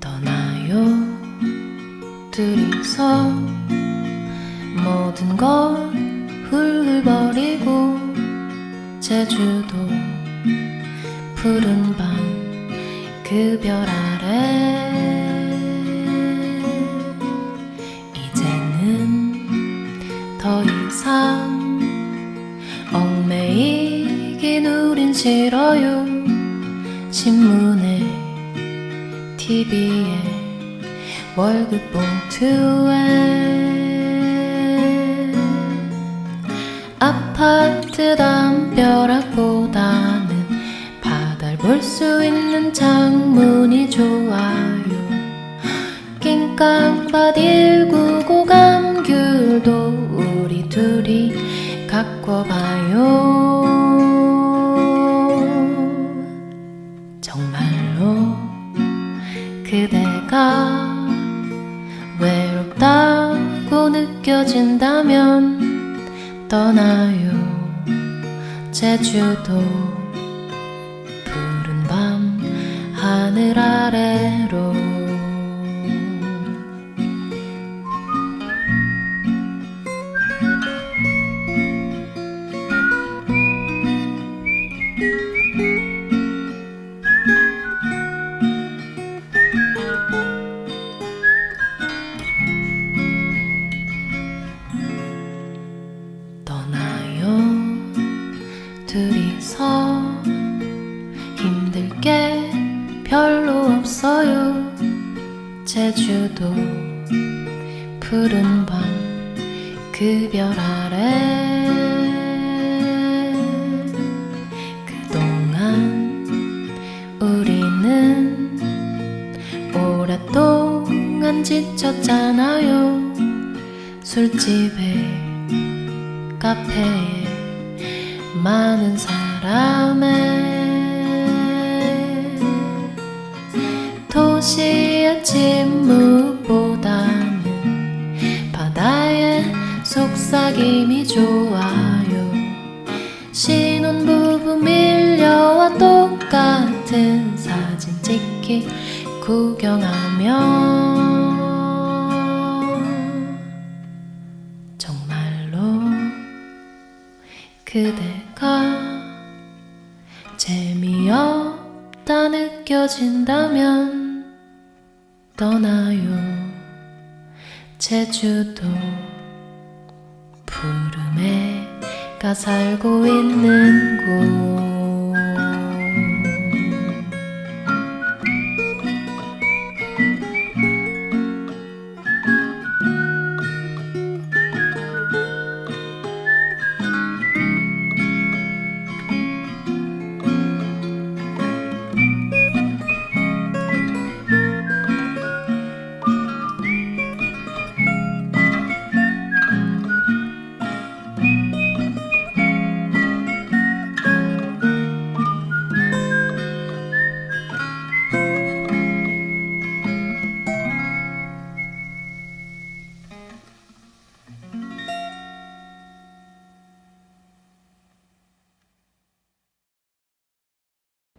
떠나요. 둘이서 모든 걸 훌훌 버리고 제주도 푸른 밤 그 별 아래 더 이상 얽매이긴 우린 싫어요. 신문에 TV에 월급 봉투에. 아파트 담벼락보다는 바다를 볼 수 있는 창문이 좋아요. 낑깡밭 일구고 감귤도 우리 둘이 가꿔봐요. 정말로 그대가 외롭다고 느껴진다면 떠나요. 제주도 둘이서 힘들 게 별로 없어요. 제주도 푸른 밤 그 별 아래 그동안 우리는 오랫동안 지쳤잖아요. 술집에 카페에 많은 사람 의 도시의 침묵보다는 바다의 속삭임이 좋아요. 신혼부부 밀려와 똑같은 사진 찍기 구경하며 정말로 그대가 재미없다 느껴진다면 떠나요. 제주도 푸름에 가 살고 있는 곳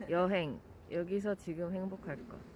여행. 여기서 지금 행복할 것